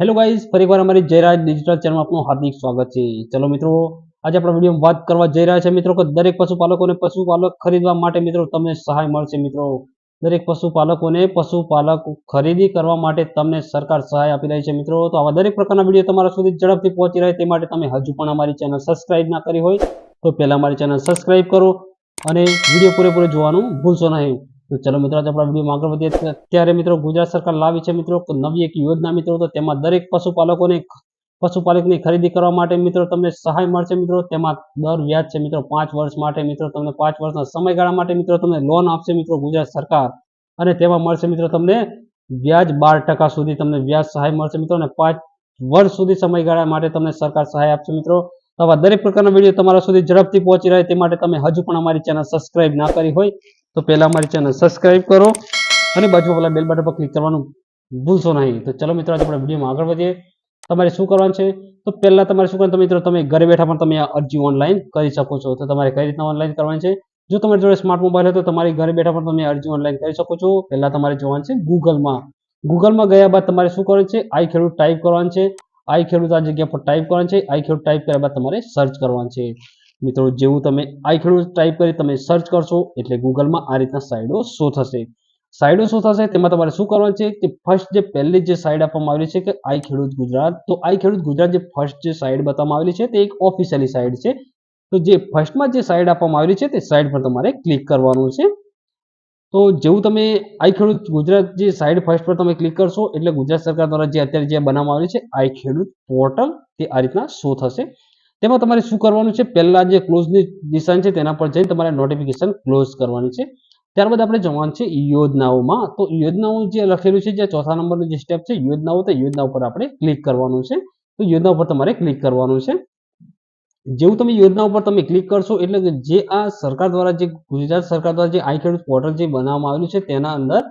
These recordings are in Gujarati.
હેલો ગાઈઝ ફરીવાર અમારી જયરાજ ડિજિટલ ચેનલમાં આપનું હાર્દિક સ્વાગત છે. ચલો મિત્રો, આજે આપણે વિડીયોમાં વાત કરવા જઈ રહ્યા છે. મિત્રો, કે દરેક પશુપાલકોને પશુપાલક ખરીદવા માટે મિત્રો તમને સહાય મળશે મિત્રો. દરેક પશુપાલકોને પશુપાલક ખરીદી કરવા માટે તમને સરકાર સહાય આપી રહી છે મિત્રો. તો આવા દરેક પ્રકારના વીડિયો તમારા સુધી ઝડપથી પહોંચી રહે તે માટે તમે હજુ પણ અમારી ચેનલ સબસ્ક્રાઇબ ના કરી હોય તો પહેલાં અમારી ચેનલ સબસ્ક્રાઇબ કરો અને વીડિયો પૂરેપૂરો જોવાનું ભૂલશો નહીં. તો ચલો મિત્રો, આજે આપણા વિડીયોમાં આગળ વધીએ. અત્યારે મિત્રો ગુજરાત સરકાર લાવી છે મિત્રો નવી એક યોજના મિત્રો, તો તેમાં દરેક પશુપાલકોને પશુપાલકની ખરીદી કરવા માટે મિત્રો તમને સહાય મળશે મિત્રો. તેમાં દર વ્યાજ છે મિત્રો પાંચ વર્ષ માટે મિત્રો, તમને પાંચ વર્ષના સમયગાળા માટે મિત્રો તમને લોન આપશે મિત્રો ગુજરાત સરકાર. અને તેમાં મળશે મિત્રો તમને વ્યાજ બાર ટકા સુધી તમને વ્યાજ સહાય મળશે મિત્રો. અને પાંચ વર્ષ સુધી સમયગાળા માટે તમને સરકાર સહાય આપશે મિત્રો. આવા દરેક પ્રકારના વીડિયો તમારા સુધી ઝડપથી પહોંચી રહે તે માટે તમે હજુ પણ અમારી ચેનલ સબસ્ક્રાઇબ ના કરી હોય. તો પહેલા અમારી ચેનલ સબસ્ક્રાઇબ કરો અને બાજુ પેલા બેલ બટન પર ક્લિક કરવાનું ભૂલશો નહીં. તો ચલો મિત્રો, આજે આપણે વિડીયોમાં આગળ વધીએ. તમારે શું કરવાનું છે? તો પહેલા તમારે શું કરવાનું મિત્રો, તમે ઘરે બેઠા પણ તમે આ અરજી ઓનલાઈન કરી શકો છો. તો તમારે કઈ રીતના ઓનલાઈન કરવાની છે? જો તમારી જોડે સ્માર્ટ મોબાઈલ હોય તો તમારી ઘરે બેઠા પણ તમે અરજી ઓનલાઈન કરી શકો છો. પહેલાં તમારે જોવાનું છે ગૂગલમાં. ગૂગલમાં ગયા બાદ તમારે શું કરવાનું છે? આઈ ખેડૂત ટાઈપ કરવાનું છે. આઈ ખેડૂત આ જગ્યા પર ટાઈપ કરવાનું છે. આઈ ખેડૂત ટાઈપ કર્યા બાદ તમારે સર્ચ કરવાનું છે. મિત્રો, જેવું તમે આઈ ખેડૂત ટાઈપ કરી તમે સર્ચ કરશો, એટલે ગૂગલમાં આ રીતના સાઇડો શો થશે. સાઇડો શું થશે, તેમાં તમારે શું કરવાનું છે કે ફર્સ્ટ જે પહેલી જે સાઇડ આપવામાં આવેલી છે કે આઈ ખેડૂત ગુજરાત, તો આઈ ખેડૂત ગુજરાત જે ફર્સ્ટ જે સાઇડ બતાવવામાં આવેલી છે, તે એક ઓફિશિયલી સાઇડ છે. તો જે ફર્સ્ટમાં જે સાઇડ આપવામાં આવેલી છે, તે સાઇડ પર તમારે ક્લિક કરવાનું છે. તો જેવું તમે આઈ ખેડૂત ગુજરાત જે સાઇડ ફર્સ્ટ પર તમે ક્લિક કરશો, એટલે ગુજરાત સરકાર દ્વારા જે અત્યારે જે બનાવવામાં આવેલી છે આઈ ખેડૂત પોર્ટલ તે આ રીતના શો થશે. તેમાં તમારે શું કરવાનું છે? પહેલા જે ક્લોઝની નિશાન છે તેના પર જઈને તમારે નોટિફિકેશન ક્લોઝ કરવાની છે. ત્યારબાદ આપણે જવાનું છે યોજનાઓમાં. તો યોજનાઓ જે લખેલું છે, જે ચોથા નંબરનું જે સ્ટેપ છે, યોજનાઓ તો યોજના ઉપર આપણે ક્લિક કરવાનું છે. તો યોજના ઉપર તમારે ક્લિક કરવાનું છે. જેવું તમે યોજના ઉપર તમે ક્લિક કરશો એટલે કે જે આ સરકાર દ્વારા જે ગુજરાત સરકાર દ્વારા જે આઈ ખેડૂત પોર્ટલ જે બનાવવામાં આવેલું છે તેના અંદર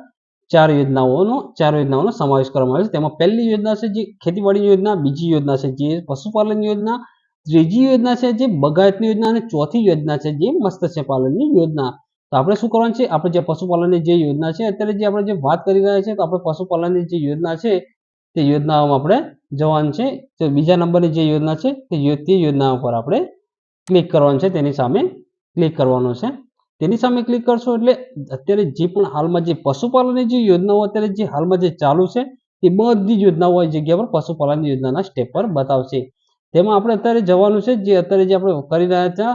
ચાર યોજનાઓનો ચાર યોજનાઓનો સમાવેશ કરવામાં આવ્યો છે. તેમાં પહેલી યોજના છે જે ખેતીવાડી યોજના, બીજી યોજના છે જે પશુપાલન યોજના ત્રીજી યોજના છે જે બગાયતની યોજના અને ચોથી યોજના છે જે મત્સ્ય પાલનની યોજના. તો આપણે શું કરવાનું છે? આપણે જે પશુપાલનની જે યોજના છે, અત્યારે જે આપણે જે વાત કરી રહ્યા છીએ, તો આપણે પશુપાલનની જે યોજના છે, તે યોજનાઓમાં આપણે જવાનું છે. તો બીજા નંબરની જે યોજના છે, તે તે યોજના ઉપર આપણે ક્લિક કરવાનું છે, તેની સામે ક્લિક કરવાનું છે. તેની સામે ક્લિક કરશો એટલે અત્યારે જે પણ હાલમાં જે પશુપાલનની જે યોજનાઓ અત્યારે જે હાલમાં જે ચાલુ છે, તે બધી જ યોજનાઓ આ જગ્યા પર પશુપાલન યોજનાના સ્ટેપ પર બતાવશે. તેમાં આપણે અત્યારે જવાનું છે જે અત્યારે જે આપણે કરી રહ્યા હતા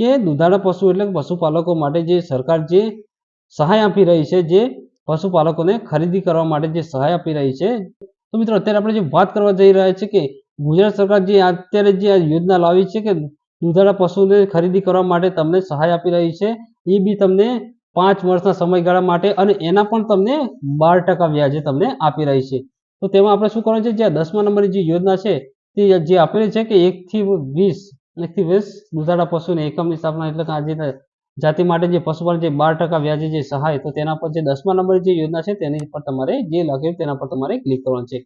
કે દુધાળા પશુ એટલે પશુપાલકો માટે જે સરકાર જે સહાય આપી રહી છે, જે પશુપાલકોને ખરીદી કરવા માટે જે સહાય આપી રહી છે. તો મિત્રો, અત્યારે આપણે જે વાત કરવા જઈ રહ્યા છીએ કે ગુજરાત સરકાર જે અત્યારે જે આ યોજના લાવી છે કે દુધાળા પશુને ખરીદી કરવા માટે તમને સહાય આપી રહી છે, એ બી તમને પાંચ વર્ષના સમયગાળા માટે અને એના પણ તમને બાર ટકા વ્યાજે તમને આપી રહી છે. તો તેમાં આપણે શું કરવાનું છે, જે દસમા નંબરની જે યોજના છે તે જે આપેલી છે કે એકથી વીસ એકથી વીસ દુધાળા પશુને એકમની સ્થાપના એટલે કે આજે જાતિ માટે જે પશુપાલન જે બાર ટકા વ્યાજે જે સહાય, તો તેના પર જે દસમા નંબર જે યોજના છે તેની પર તમારે જે લખ્યું તેના પર તમારે ક્લિક કરવાનું છે.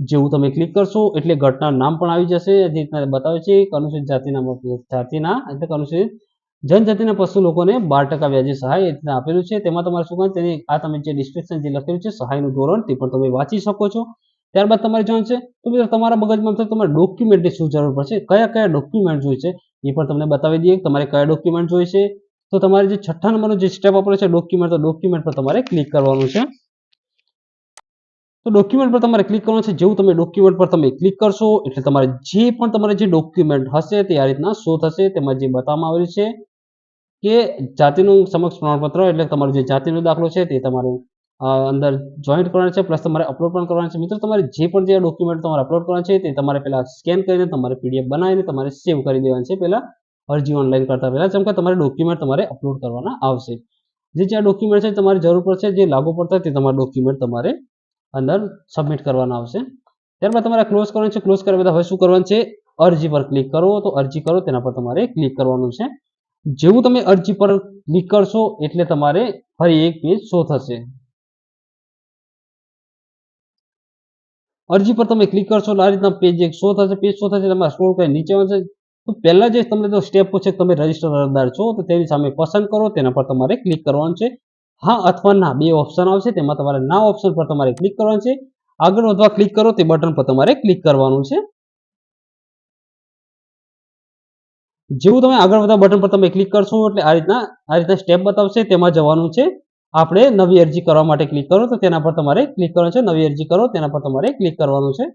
જેવું તમે ક્લિક કરશો એટલે ઘટના નામ પણ આવી જશે. જે રીતના બતાવે છે કે અનુસૂચિત જાતિના જાતિના એટલે કે અનુસૂચિત જનજાતિના પશુ લોકોને બાર ટકા વ્યાજે સહાય એ રીતના આપેલું છે. તેમાં તમારે શું તેની આ તમે જે ડિસ્ક્રિપ્શન જે લખેલું છે સહાયનું ધોરણ, તે પણ તમે વાંચી શકો છો. ત્યારબાદ તમારે જોવાનું છે, તો મિત્રો તમારા મગજમાં તો તમારે ડોક્યુમેન્ટની શું જરૂર પડશે? કયા કયા ડોક્યુમેન્ટ જોઈશે એ પણ તમને બતાવી દઈએ. તમારે કયા ડોક્યુમેન્ટ જોઈશે તો તમારે જે છઠ્ઠા નંબરનો જે સ્ટેપ આપેલો છે ડોક્યુમેન્ટ તો ડોક્યુમેન્ટ પર તમારે ક્લિક કરવાનું છે. તો ડોક્યુમેન્ટ પર તમારે ક્લિક કરવાનું છે. જેવું તમે ડોક્યુમેન્ટ પર તમે ક્લિક કરશો, એટલે તમારે જે પણ તમારે જે ડોક્યુમેન્ટ હશે, તે આ રીતના શો થશે. તેમાં જે બતાવવામાં આવેલું છે કે જાતિનું સમક્ષ પ્રમાણપત્ર, એટલે તમારો જે જાતિનો દાખલો છે, તે તમારે અંદર જોઈન્ટ કરવાનું છે પ્લસ તમારે અપલોડ પણ કરવાનું છે. મિત્રો, તમારે જે પણ જે ડોક્યુમેન્ટ તમારે અપલોડ કરવાનું છે, તે તમારે પહેલાં સ્કેન કરીને તમારે પીડીએફ બનાવીને તમારે સેવ કરી દેવાનું છે. પહેલાં અરજી ઓનલાઈન કરતા પહેલાં, જેમ કે તમારે ડોક્યુમેન્ટ તમારે અપલોડ કરવાના આવશે. જે જે ડોક્યુમેન્ટ છે, તમારી જરૂર પડશે, જે લાગુ પડતા તે તમારા ડોક્યુમેન્ટ તમારે અંદર સબમિટ કરવાના આવશે. ત્યારબાદ તમારે ક્લોઝ કરવાનું છે. ક્લોઝ કર્યા બધા હવે શું કરવાનું છે? અરજી પર ક્લિક કરો. તો અરજી કરો, તેના પર તમારે ક્લિક કરવાનું છે. જેવું તમે અરજી પર ક્લિક કરશો, એટલે તમારે ફરી એક પેજ શો થશે. અરજી પર તમે ક્લિક કરશો આ રીતના પેજ એક શો થશે પેજ શો થશે તમારે સ્ક્રોલ કરી નીચે આવશે. તો પહેલાં જે તમને તો સ્ટેપ પૂછે તમે રજિસ્ટર અરજદાર છો, તો તેની સામે પસંદ કરો, તેના પર તમારે ક્લિક કરવાનું છે. હા અથવા ના, બે ઓપ્શન આવશે, તેમાં તમારે ના ઓપ્શન પર તમારે ક્લિક કરવાનું છે. આગળ વધવા ક્લિક કરો, તે બટન પર તમારે ક્લિક કરવાનું છે. જેવું તમે આગળ વધવા બટન પર તમે ક્લિક કરશો, એટલે આ રીતના આ રીતના સ્ટેપ બતાવશે, તેમાં જવાનું છે. આપણે નવી અરજી કરવા માટે ક્લિક કરો તો તેના પર તમારે ક્લિક કરવાનું છે. નવી અરજી કરો તેના પર તમારે ક્લિક કરવાનું છે.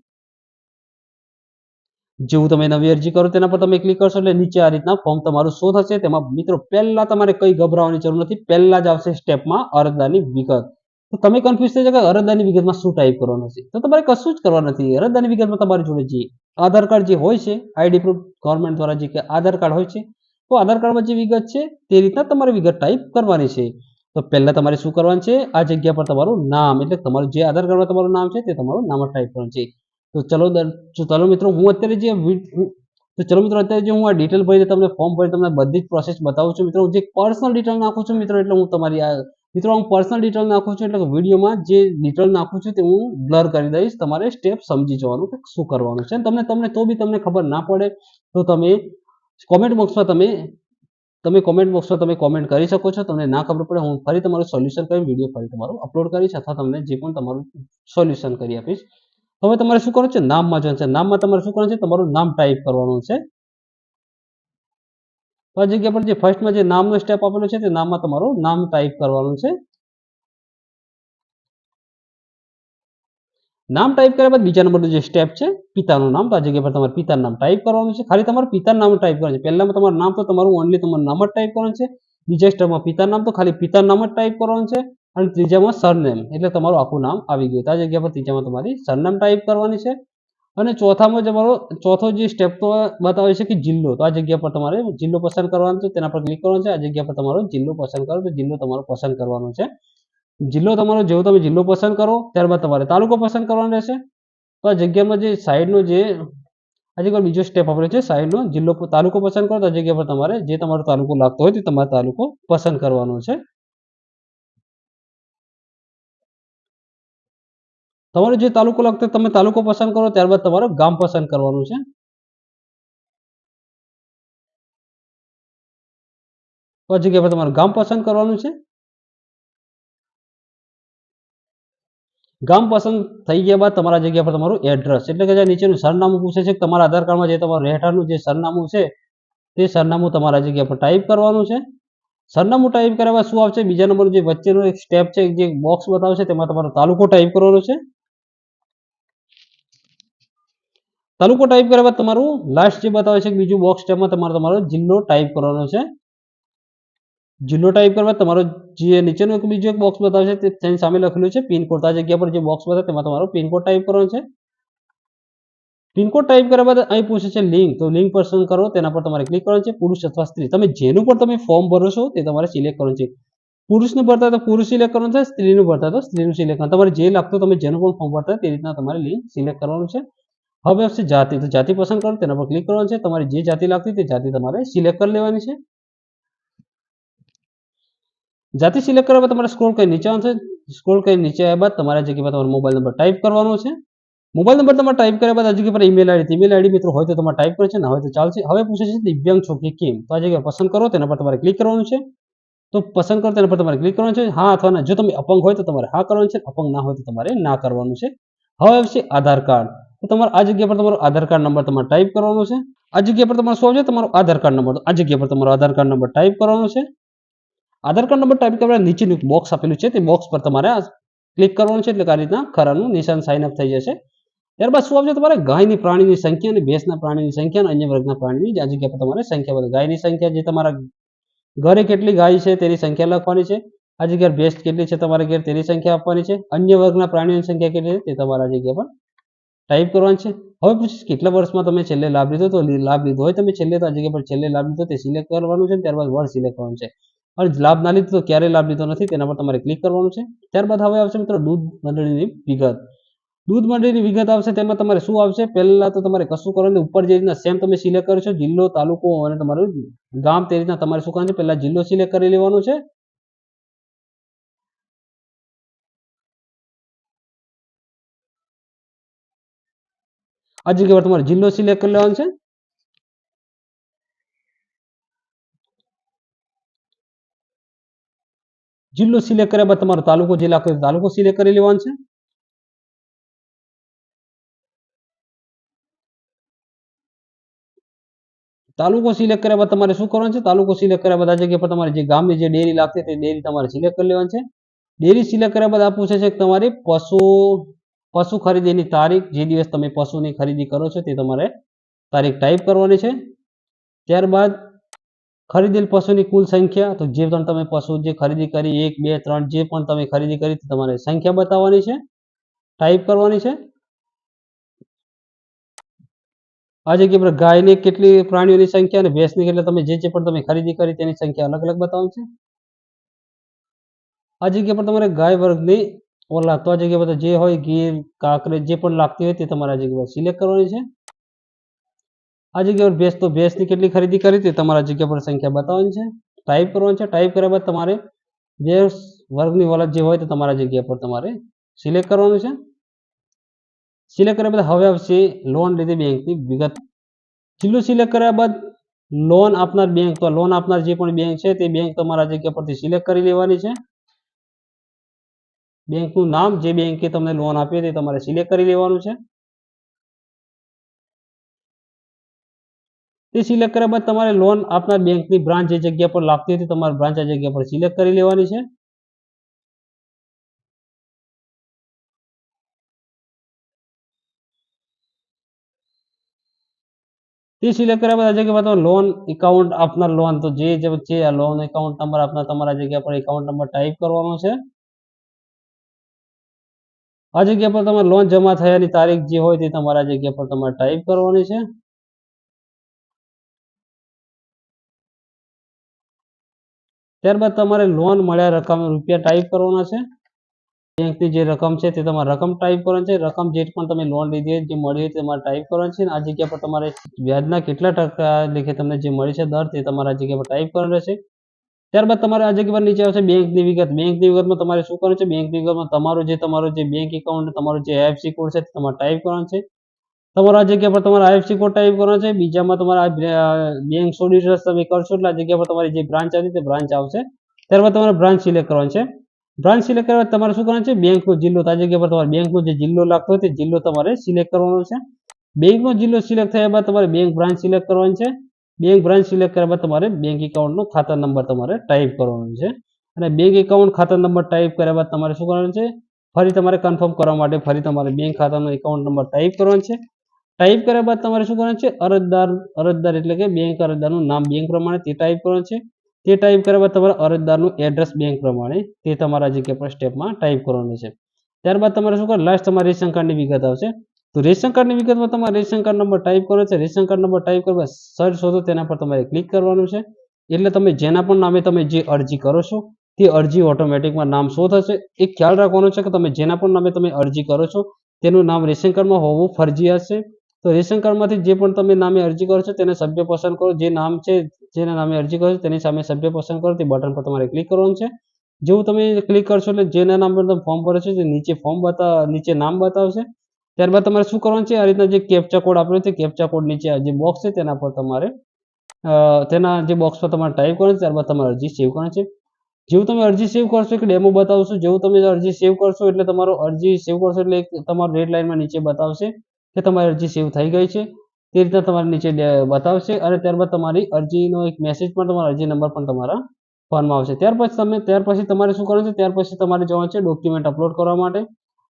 જેવું તમે નવી અરજી કરો તેના પર તમે ક્લિક કરશો એટલે નીચે આ રીતના ફોર્મ તમારું શો થશે. તેમાં મિત્રો પહેલા તમારે કઈ ગભરાવાની જરૂર નથી. પહેલા જ આવશે સ્ટેપમાં અરજદારની વિગત. તો તમે કન્ફ્યુઝ થઈ જાય કે અરજદારની વિગતમાં શું ટાઈપ કરવાનું છે? તો તમારે કશું જ કરવાનું નથી. અરજદારની વિગતમાં તમારી જોડે જે આધાર કાર્ડ જે હોય છે આઈડી પ્રૂફ ગવર્મેન્ટ દ્વારા જે આધાર કાર્ડ હોય છે, તો આધાર કાર્ડમાં જે વિગત છે તે રીતના તમારે વિગત ટાઈપ કરવાની છે. તો પહેલાં તમારે શું કરવાનું છે? આ જગ્યા પર તમારું નામ, એટલે તમારું જે આધાર કાર્ડમાં તમારું નામ છે તે તમારું નામ ટાઈપ કરવાનું છે. તો ચલો ચલો મિત્રો, હું અત્યારે જે તો ચલો મિત્રો, અત્યારે જે હું આ ડિટેલ ભરીને તમને ફોર્મ ભરી તમને બધી જ પ્રોસેસ બતાવું છું. મિત્રો જે પર્સનલ ડિટેલ નાખું છું મિત્રો, એટલે હું તમારી આ, મિત્રો, હું પર્સનલ ડિટેલ નાખું છું, એટલે વિડીયોમાં જે ડિટેલ નાખું છું તે હું બ્લર કરી દઈશ. તમારે સ્ટેપ સમજી જવાનું કે શું કરવાનું છે. તમને તમને તો બી તમને ખબર ના પડે, તો તમે કોમેન્ટ બોક્સમાં તમે તમે કોમેન્ટ બોક્સમાં તમે કોમેન્ટ કરી શકો છો. તમને ના ખબર પડે, હું ફરી તમારું સોલ્યુશન કરી વીડિયો ફરી તમારું અપલોડ કરીશ અથવા તમને જે પણ તમારું સોલ્યુશન કરી આપીશ. હવે તમારે શું કરવાનું છે? નામમાં જવાનું છે. નામમાં તમારે શું કરવાનું છે? તમારું નામ ટાઈપ કરવાનું છે. તો આ જગ્યા પર જે ફર્સ્ટમાં જે નામનો સ્ટેપ આપેલો છે, તે નામમાં તમારું નામ ટાઈપ કરવાનું છે. નામ ટાઈપ કર્યા બાદ બીજા નંબરનું જે સ્ટેપ છે, પિતાનું નામ, તો આ જગ્યા પર તમારે પિતાનું નામ ટાઈપ કરવાનું છે. ખાલી તમારે પિતાનું નામ ટાઈપ કરવાનું છે. પહેલામાં તમારું નામ તો તમારું ઓનલી તમારું નામ જ ટાઈપ કરવાનું છે. બીજા સ્ટેપમાં પિતાનું નામ તો ખાલી પિતાનું નામ જ ટાઈપ કરવાનું છે. અને ત્રીજામાં સરનેમ એટલે તમારું આખું નામ આવી ગયું. આ જગ્યા પર ત્રીજામાં તમારી સરનામ ટાઈપ કરવાની છે. અને ચોથામાં તમારો ચોથો જે સ્ટેપ તો બતાવે છે કે જિલ્લો. તો આ જગ્યા પર તમારે જિલ્લો પસંદ કરવાનો છે. તેના પર ક્લિક કરવાનું છે. આ જગ્યા પર તમારો જિલ્લો પસંદ કરો. તો જિલ્લો તમારો પસંદ કરવાનો છે. જિલ્લો તમારો જેવો તમે જિલ્લો પસંદ કરો, ત્યારબાદ તમારે તાલુકો પસંદ કરવાનો રહેશે. તો આ જગ્યામાં જે સાઈડનો જે, આ કોઈ બીજો સ્ટેપ આપણે છે, સાઈડનો જિલ્લો તાલુકો પસંદ કરો, તો આ જગ્યા પર તમારે જે તમારો તાલુકો લાગતો હોય તે તમારે તાલુકો પસંદ કરવાનો છે. તમારો જે તાલુકો લાગતો તમે તાલુકો પસંદ કરો, ત્યારબાદ તમારે ગામ પસંદ કરવાનું છે. તો આ જગ્યા પર તમારું ગામ પસંદ કરવાનું છે. ગામ પસંદ થઈ ગયા બાદ તમારા જગ્યા પર તમારું એડ્રેસ એટલે કે નીચેનું સરનામું પૂછે છે તમારા આધાર કાર્ડમાં જે તમારું રહેઠાણનું જે સરનામું છે, તે સરનામું તમારા જગ્યા પર ટાઈપ કરવાનું છે. સરનામું ટાઈપ કર્યા બાદ શું આવશે? બીજા નંબરનું જે વચ્ચેનું એક સ્ટેપ છે જે બોક્સ બતાવશે, તેમાં તમારો તાલુકો ટાઈપ કરવાનો છે. તાલુકો ટાઈપ કર્યા બાદ તમારું લાસ્ટ જે બતાવે છે, બીજું બોક્સ સ્ટેપમાં તમારે તમારો જિલ્લો ટાઈપ કરવાનો છે. જિલ્લો ટાઈપ કરવા તમારો જે નીચેનું એક બીજું એક બોક્સ બતાવશે તે તેની સામે લખેલું છે પિનકોડ આ જગ્યા પર જે બોક્સ બતાવે તેમાં તમારો પિનકોડ ટાઈપ કરવાનો છે. પિનકોડ ટાઈપ કર્યા બાદ અહીં પૂછે છે લિંક તો લિંક પસંદ કરો, તેના પર તમારે ક્લિક કરવાનું છે, પુરુષ અથવા સ્ત્રી. તમે જેનું પણ તમે ફોર્મ ભરો છો, તે તમારે સિલેક્ટ કરવાનું છે. પુરુષનું ભરતા તો પુરુષ સિલેક્ટ કરવાનું છે, સ્ત્રીનું ભરતા તો સ્ત્રીનું સિલેક્ટ કરવાનું. તમારે જે લાગતું તમે જેનું પણ ફોર્મ ભરતા તે રીતના તમારે લિંક સિલેક્ટ કરવાનું છે. હવે આવશે જાતિ. તો જાતિ પસંદ કરો, તેના પર ક્લિક કરવાનું છે. તમારી જે જાતિ લાગતી તે જાતિ તમારે સિલેક્ટ કરી લેવાની છે. જાતિ સિલેક્ટ કર્યા બાદ તમારે સ્ક્રોલ કરી નીચે આવશે સ્ક્રોલ કરી નીચે આવ્યા બાદ તમારા જગ્યા પર તમારો મોબાઈલ નંબર ટાઈપ કરવાનો છે. મોબાઈલ નંબર તમારે ટાઈપ કર્યા બાદ આ જગ્યા પર ઈમેલ આઈડી ઈમેલ આઈડી મિત્રો હોય તો તમારે ટાઈપ કરે છે, ના હોય તો ચાલશે. હવે પૂછે છે, દિવ્યાંગ છો કે કેમ? તો આ જગ્યા પસંદ કરો, તેના પર તમારે ક્લિક કરવાનું છે. તો પસંદ કરો, તેના પર તમારે ક્લિક કરવાનું છે. હા અથવા ના, જો તમે અપંગ હોય તો તમારે હા કરવાનું છે. અપંગ ના હોય તો તમારે ના કરવાનું છે. હવે આવશે આધાર કાર્ડ. તો તમારે આ જગ્યા પર તમારો આધાર કાર્ડ નંબર તમારે ટાઈપ કરવાનો છે. આ જગ્યા પર તમારે શું આવશે? તમારો આધાર કાર્ડ નંબર આ જગ્યા પર તમારો આધાર કાર્ડ નંબર ટાઈપ કરવાનો છે. આધાર કાર્ડ નંબર ટાઈપ કરવા નીચેનું બોક્સ આપેલું છે. તે બોક્સ પર તમારે ક્લિક કરવાનું છે. એટલે આ રીતના ખરાનું નિશાન સાઇન અપ થઈ જશે. ત્યારબાદ શું આવશે? તમારે ગાયની પ્રાણીની સંખ્યા અને ભેંસના પ્રાણીની સંખ્યા અને અન્ય વર્ગના પ્રાણીની આ જગ્યા પર તમારે સંખ્યા બધી ગાયની સંખ્યા જે તમારા ઘરે કેટલી ગાય છે તેની સંખ્યા લખવાની છે. આ જગ્યાએ ભેંસ કેટલી છે તમારા ઘેર તેની સંખ્યા આપવાની છે. અન્ય વર્ગના પ્રાણીઓની સંખ્યા કેટલી છે તે તમારા જગ્યા પર ટાઈપ કરવાની છે. હવે પૂછીશ કેટલા વર્ષમાં તમે છેલ્લે લાભ લીધો તો લાભ લીધો હોય તમે છેલ્લે તો આ જગ્યા પર છેલ્લે લાભ લીધો તે સિલેક્ટ કરવાનું છે ત્યારબાદ વર્ષ સિલેક્ટ કરવાનું છે. અને લાભ ના લીધો તો ક્યારેય લાભ લીધો નથી, તેના પર તમારે ક્લિક કરવાનું છે. ત્યારબાદ હવે આવશે મિત્રો દૂધ મંડળીની વિગત. દૂધ મંડળીની વિગત આવશે, તેમાં તમારે શું આવશે? પહેલાં તો તમારે કશું કરવાનું ઉપર જે રીતના સેમ તમે સિલેક્ટ કરો છો, જિલ્લો, તાલુકો અને તમારું ગામ, તે રીતના તમારે શું કરવાનું છે? પહેલાં જિલ્લો સિલેક્ટ કરી લેવાનો છે. આ જગ્યા પર તમારે જિલ્લો સિલેક્ટ કરી લેવાનો છે. જિલ્લો સિલેક્ટ કર્યા બાદ તમારો તાલુકો જિલ્લા તાલુકો સિલેક્ટ કરી લેવાનો છે. તાલુકો સિલેક્ટ કર્યા બાદ તમારે શું કરવાનું છે? તાલુકો સિલેક્ટ કર્યા બધા આ જગ્યા પર તમારે જે ગામની જે ડેરી લાગતી તે ડેરી તમારે સિલેક્ટ કરી લેવાની છે. ડેરી સિલેક્ટ કર્યા બાદ આ પૂછે છે કે તમારી પશુ પશુ ખરીદીની તારીખ, જે દિવસ તમે પશુની ખરીદી કરો છો તે તમારે તારીખ ટાઈપ કરવાની છે. ત્યારબાદ ખરીદેલ પશુની કુલ સંખ્યા, તો જે પણ તમે પશુ જે ખરીદી કરી, એક, બે, ત્રણ, જે પણ તમે ખરીદી કરી તમારે સંખ્યા બતાવવાની છે ટાઈપ કરવાની છે. આ જગ્યા પર ગાયની કેટલી પ્રાણીઓની સંખ્યા અને ભેંસની કેટલી, તમે જે જે પણ તમે ખરીદી કરી, તેની સંખ્યા અલગ અલગ બતાવવાની છે. આ જગ્યા પર તમારે ગાય વર્ગની ઓલા, તો આ જગ્યા પર જે હોય, ગીર કાંકરે જે પણ લાગતી હોય તે તમારે આ જગ્યા પર સિલેક્ટ કરવાની છે. આ જગ્યા પર ભેંસ તો ભેંસની કેટલી ખરીદી કરી હતી, તમારા જગ્યા પર સંખ્યા બતાવવાની છે. ટાઈપ કરવાની છે ટાઈપ કર્યા બાદ તમારે ભેંસ વર્ગની વલત જે હોય તે તમારા જગ્યા પર તમારે સિલેક્ટ કરવાનું છે. સિલેક્ટ કર્યા બાદ હવે આવશે લોન લીધી બેંકની વિગત. છેલ્લું સિલેક્ટ કર્યા બાદ લોન આપનાર બેંક, તો લોન આપનાર જે પણ બેંક છે તે બેંક તમારા જગ્યા પરથી સિલેક્ટ કરી લેવાની છે. બેંકનું નામ જે બેંકે તમને લોન આપી તે તમારે સિલેક્ટ કરી લેવાનું છે. તે સિલેક્ટ કર્યા બાદ તમારે લોન આપનાર બેંકની બ્રાન્ચ જે જગ્યા પર લાગતી હતી તમારે બ્રાન્ચ આ જગ્યા પર સિલેક્ટ કરી લેવાની છે. તે સિલેક્ટ કર્યા બાદ આ જગ્યા પર લોન એકાઉન્ટ આપનાર લોન તો જે છે આ લોન એકાઉન્ટ નંબર આપનાર તમારા જગ્યા પર એકાઉન્ટ નંબર ટાઈપ કરવાનો છે. આ જગ્યા પર તમારે લોન જમા થયાની તારીખ જે હોય તે તમારા જગ્યા પર તમારે ટાઈપ કરવાની છે. ત્યારબાદ તમારે લોન મળ્યા રકમ, રૂપિયા ટાઈપ કરવાના છે. બેંકની જે રકમ છે તે તમારે રકમ ટાઈપ કરવાની છે. રકમ જે પણ તમે લોન લીધી જે મળી તે તમારે ટાઈપ કરવાની છે. આ જગ્યા પર તમારે વ્યાજના કેટલા ટકા લેખે તમને જે મળી છે દર તે તમારા જગ્યા પર ટાઈપ કરવાનું રહેશે. ત્યારબાદ તમારે આ જગ્યા પર નીચે આવશે બેંકની વિગત. બેંકની વિગતમાં તમારે શું કરવાનું છે? બેંકની વિગતમાં તમારું જે તમારું જે બેંક એકાઉન્ટ તમારું જે એફસી કોડ છે તે તમારે ટાઈપ કરવાનું છે. તમારે આ જગ્યા પર તમારે આઈએફસી કોડ ટાઈપ કરવાનો છે, બીજામાં તમારા બેંક સો ડિટેલ્સ તમે કરશો એટલે આ જગ્યા પર તમારી જે બ્રાન્ચ હતી તે બ્રાન્ચ આવશે. ત્યારબાદ તમારે બ્રાન્ચ સિલેક્ટ કરવાની છે. બ્રાન્ચ સિલેક્ટ કરવા તમારે શું કરવાનું છે? બેંકનો જિલ્લો આ જગ્યા પર તમારે બેંકનો જે જિલ્લો લાગતો હોય તે જિલ્લો તમારે સિલેક્ટ કરવાનો છે. બેંકનો જિલ્લો સિલેક્ટ થયા બાદ તમારે બેંક બ્રાન્ચ સિલેક્ટ કરવાની છે. બેંક બ્રાન્ચ સિલેક્ટ કર્યા બાદ તમારે બેંક એકાઉન્ટનો ખાતા નંબર તમારે ટાઈપ કરવાનો છે. અને બેંક એકાઉન્ટ ખાતા નંબર ટાઈપ કર્યા બાદ તમારે શું કરવાનું છે? ફરી તમારે કન્ફર્મ કરવા માટે ફરી તમારે બેંક ખાતાનો એકાઉન્ટ નંબર ટાઈપ કરવાનો છે. ટાઈપ કર્યા બાદ તમારે શું કરવાનું છે? અરજદાર અરજદાર એટલે કે બેંક અરજદારનું નામ બેંક પ્રમાણે તે ટાઈપ કરવાનું છે. તે ટાઈપ કર્યા બાદ તમારા અરજદારનું એડ્રેસ બેંક પ્રમાણે તે તમારા જગ્યા પર સ્ટેપમાં ટાઈપ કરવાનું છે. ત્યારબાદ તમારે શું કરવા લાસ્ટ તમારે રેશન કાર્ડની વિગત આવશે. તો રેશન કાર્ડની વિગતમાં તમારે રેશન કાર્ડ નંબર ટાઈપ કરવો છે. રેશન કાર્ડ નંબર ટાઈપ કરવા સર્ચ શોધો, તેના પર તમારે ક્લિક કરવાનું છે. એટલે તમે જેના પણ નામે તમે જે અરજી કરો છો, તે અરજી ઓટોમેટિકમાં નામ શો થશે એ ખ્યાલ રાખવાનો છે કે તમે જેના પણ નામે તમે અરજી કરો છો, તેનું નામ રેશન કાર્ડમાં હોવું ફરજિયાત છે. તો રેશન કાર્ડમાંથી જે પણ તમે નામે અરજી કરો છો તેને સભ્ય પસંદ કરો. જે નામ છે, જેના નામે અરજી કરો છો તેની સામે સભ્ય પસંદ કરો. તે બટન પર તમારે ક્લિક કરવાનું છે. જેવું તમે ક્લિક કરશો એટલે જેના નામ પર તમે ફોર્મ ભરો છો તે નીચે ફોર્મ બતા, નીચે નામ બતાવશે. ત્યારબાદ તમારે શું કરવાનું છે? આ રીતના જે કેપ્ચા કોડ આપેલો છે કેપ્ચા કોડ નીચે જે બોક્સ છે તેના પર તમારે તેના જે બોક્સ પર તમારે ટાઈપ કરવાનું છે. ત્યારબાદ તમારે અરજી સેવ કરવાની છે. જેવું તમે અરજી સેવ કરશો એક ડેમો બતાવશો. જેવું તમે અરજી સેવ કરશો એટલે તમારો અરજી સેવ કરશો એટલે તમારો રેડ લાઇનમાં નીચે બતાવશે. કે તમારી અરજી સેવ થઈ ગઈ છે. તે રીતના તમારે નીચે બતાવશે અને ત્યારબાદ તમારી અરજીનો એક મેસેજ પણ તમારા અરજી નંબર પણ તમારા ફોનમાં આવશે. ત્યાર પછી તમે, ત્યાર પછી તમારે શું કરવાનું છે? ત્યાર પછી તમારે જવાનું છે ડોક્યુમેન્ટ અપલોડ કરવા માટે.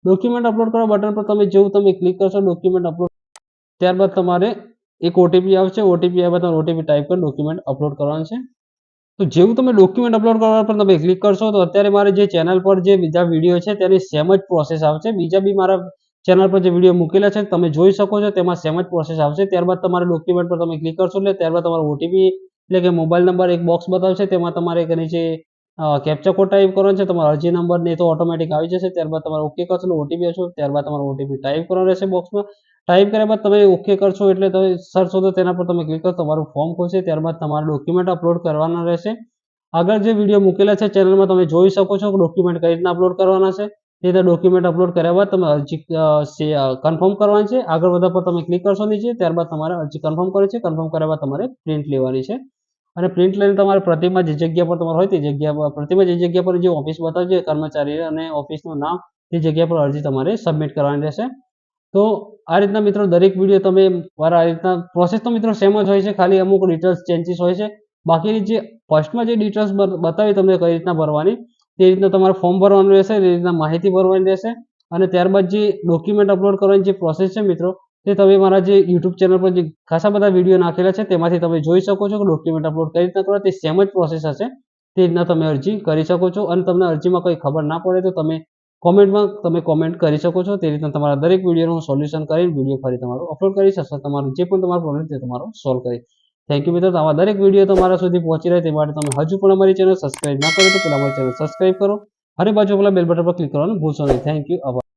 ડોક્યુમેન્ટ અપલોડ કરવા બટન પર તમે જેવું તમે ક્લિક કરશો ડોક્યુમેન્ટ અપલોડ ત્યારબાદ તમારે એક ઓટીપી આવશે. ઓટીપી આવ્યા તમારે ઓટીપી ટાઈપ કરી ડોક્યુમેન્ટ અપલોડ કરવાનું છે. તો જેવું તમે ડોક્યુમેન્ટ અપલોડ કરવા પર તમે ક્લિક કરશો તો અત્યારે મારે જે ચેનલ પર જે બીજા વીડિયો છે તેની સેમ જ પ્રોસેસ આવશે. બીજા બી મારા ચેનલ પર જે વીડિયો મૂકેલા છે, તમે જોઈ શકો છો, તેમાં સેમ જ પ્રોસેસ આવશે. ત્યારબાદ તમારે ડોક્યુમેન્ટ પર તમે ક્લિક કરશો એટલે ત્યારબાદ તમારો ઓટીપી એટલે કે મોબાઈલ નંબર એક બોક્સ બતાવશે. તેમાં તમારે એક નીચે કેપ્ચા કોડ ટાઈપ કરવાનો છે, તમારો અરજી નંબર ને તો ઓટોમેટિક આવી જશે. ત્યારબાદ તમારે ઓકે કરશો ઓટીપી હશો ત્યારબાદ તમારો ઓટીપી ટાઈપ કરવાનો રહેશે બોક્સમાં ટાઈપ કર્યા બાદ તમે ઓકે કરશો એટલે તમે સર્ચ શોધો, તેના પર તમે ક્લિક કરો, તમારું ફોર્મ ખોલશે. ત્યારબાદ તમારે ડોક્યુમેન્ટ અપલોડ કરવાના રહેશે. આગળ જે વીડિયો મૂકેલા છે ચેનલમાં તમે જોઈ શકો છો ડોક્યુમેન્ટ કઈ રીતના અપલોડ કરવાના છે. તે રીતે ડોક્યુમેન્ટ અપલોડ કર્યા બાદ તમે અરજી કન્ફર્મ કરવાની છે. આગળ વધવા પર તમે ક્લિક કરશો નીચે, ત્યારબાદ તમારે અરજી કન્ફર્મ કરે છે. કન્ફર્મ કર્યા બાદ તમારે પ્રિન્ટ લેવાની છે. અને પ્રિન્ટ લઈને તમારે પ્રતિમા જે જગ્યા પર તમારે હોય તે જગ્યા પર, પ્રતિમા જે જગ્યા પર જે ઓફિસ બતાવજે કર્મચારી અને ઓફિસનું નામ તે જગ્યા પર અરજી તમારે સબમિટ કરવાની રહેશે. તો આ રીતના મિત્રો દરેક વીડિયો તમે મારા આ રીતના પ્રોસેસ તો મિત્રો સેમ જ હોય છે. ખાલી અમુક ડિટેલ્સ ચેન્જીસ હોય છે. બાકીની જે ફર્સ્ટમાં જે ડિટેલ્સ બતાવી તમને કઈ રીતના ભરવાની તે રીતના તમારે ફોર્મ ભરવાનું રહેશે તે રીતના માહિતી ભરવાની રહેશે, અને ત્યારબાદ જે ડોક્યુમેન્ટ અપલોડ કરવાની જે પ્રોસેસ છે મિત્રો, તે તમે મારા જે યુટ્યુબ ચેનલ પર જે ખાસા બધા વીડિયો નાખેલા છે, તેમાંથી તમે જોઈ શકો છો કે ડોક્યુમેન્ટ અપલોડ કઈ રીતના કરવા, તે સેમ જ પ્રોસેસ હશે. તે રીતના તમે અરજી કરી શકો છો, અને તમને અરજીમાં કોઈ ખબર ના પડે તો તમે કોમેન્ટમાં તમે કોમેન્ટ કરી શકો છો. તે રીતના તમારા દરેક વિડીયોનું સોલ્યુશન કરીને વીડિયો ફરી તમારો અપલોડ કરી શકશો, તમારું જે પણ તમારો પ્રોબ્લેમ તે તમારો સોલ્વ કરી થેન્ક યુ મિત્રો. આવા દરેક વીડિયો તમારા સુધી પહોંચી રહે તે માટે તમે હજુ પણ અમારી ચેનલ સબસ્ક્રાઇબ ના કરો તો પેલા અમારી ચેનલ સબસ્ક્રાઇબ કરો. હરે બાજુ પેલા બેલ બટન પર ક્લિક કરવાનું ભૂલશો નહીં. થેન્ક યુ આભાર.